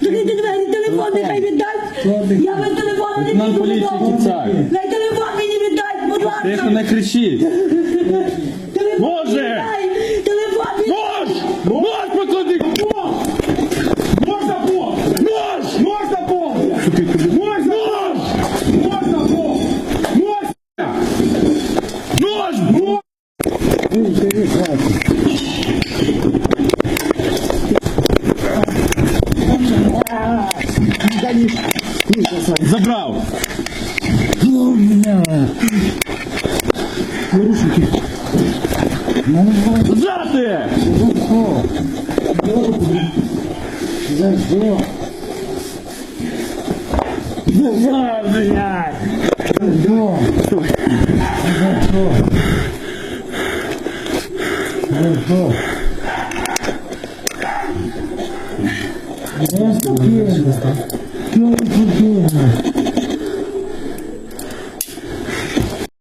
Закрийте двері, телефон нехай віддасть. Я без телефону не Лейтенант піду поліції додому. Кіцак. Хай телефон мені віддасть, будь ласка. Тихо, не кричіть. Телефон Боже! віддай. Телефон віддай. Нож! Нож поклади! Можна по! Нож! Можна по! Можна! Нож! Можна по! Можна! Нож! Забрав! Зати! За, блядь! もう一つ9円ですか？